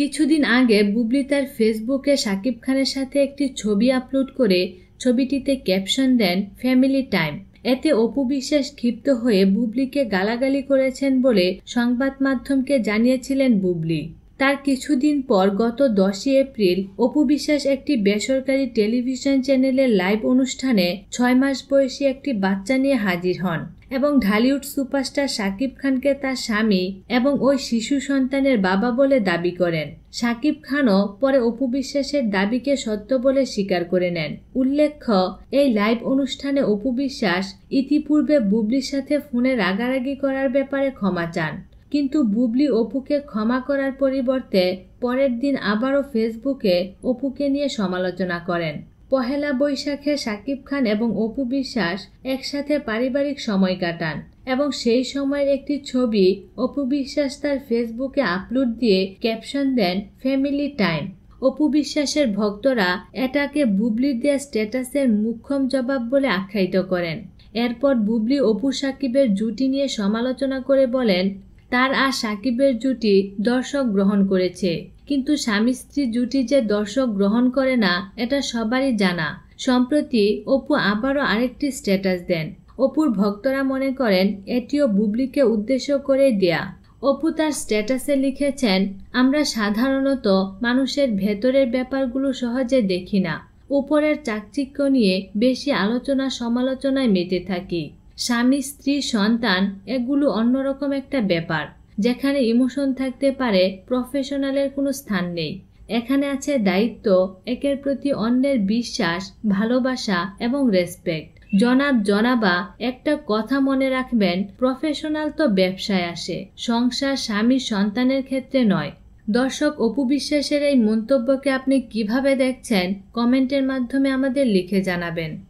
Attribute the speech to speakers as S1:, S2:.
S1: কিছুদিন আগে বুবলি তার ফেসবুকে শাকিব খানের সাথে একটি ছবি আপলোড করে ছবিটিতে ক্যাপশন দেন, ফ্যামিলি টাইম এতে অপু বিশ্বাস ক্ষিপ্ত হয়ে বুবলিকে গালাগালি করেছেন বলে সংবাদ মাধ্যমকে জানিয়েছিলেন বুবলি। তার কিছুদিন পর গত দশই এপ্রিল, অপু বিশ্বাস একটি বেসরকারি টেলিভিশন চ্যানেলের লাইভ অনুষ্ঠানে ছয় মাস বয়সী একটি বাচ্চা নিয়ে হাজির হন এবং ঢালিউড সুপারস্টার শাকিব খানকে তার স্বামী এবং ওই শিশু সন্তানের বাবা বলে দাবি করেন। শাকিব খানও পরে অপু বিশ্বাসের দাবিকে সত্য বলে স্বীকার করে নেন। উল্লেখ্য, এই লাইভ অনুষ্ঠানে অপু বিশ্বাস ইতিপূর্বে বুবলির সাথে ফোনে রাগারাগি করার ব্যাপারে ক্ষমা চান। কিন্তু বুবলি অপুকে ক্ষমা করার পরিবর্তে পরের দিন আবারও ফেসবুকে অপুকে নিয়ে সমালোচনা করেন। পহেলা বৈশাখে শাকিব খান এবং অপু বিশ্বাস একসাথে পারিবারিক সময় কাটান এবং সেই সময়ের একটি ছবি অপু বিশ্বাস তার ফেসবুকে আপলোড দিয়ে ক্যাপশন দেন, ফ্যামিলি টাইম। অপু বিশ্বাসের ভক্তরা এটাকে বুবলির দেয়া স্ট্যাটাসের মুখ্যম জবাব বলে আখ্যায়িত করেন। এরপর বুবলি অপু সাকিবের জুটি নিয়ে সমালোচনা করে বলেন তার আর সাকিবের জুটি দর্শক গ্রহণ করেছে। কিন্তু স্বামী স্ত্রী জুটি যে দর্শক গ্রহণ করে না, এটা সবারই জানা। সম্প্রতি অপু আবারও আরেকটি স্ট্যাটাস দেন। অপুর ভক্তরা মনে করেন, এটিও বুবলিকে উদ্দেশ্য করে দেয়া। অপু তার স্ট্যাটাসে লিখেছেন, আমরা সাধারণত মানুষের ভেতরের ব্যাপারগুলো সহজে দেখি না। উপরের চাকচিক্য নিয়ে বেশি আলোচনা সমালোচনায় মেতে থাকি। স্বামী, স্ত্রী, সন্তান, এগুলো অন্যরকম একটা ব্যাপার। যেখানে ইমোশন থাকতে পারে, প্রফেশনালের কোনো স্থান নেই। এখানে আছে দায়িত্ব, একের প্রতি অন্যের বিশ্বাস, ভালোবাসা এবং রেসপেক্ট। জনাব, জনাবা, একটা কথা মনে রাখবেন, প্রফেশনাল তো ব্যবসায় আসে। সংসার স্বামী, সন্তানের ক্ষেত্রে নয়। দর্শক, অপু বিশ্বাসের এই মন্তব্যকে আপনি কীভাবে দেখছেন, কমেন্টের মাধ্যমে আমাদের লিখে জানাবেন।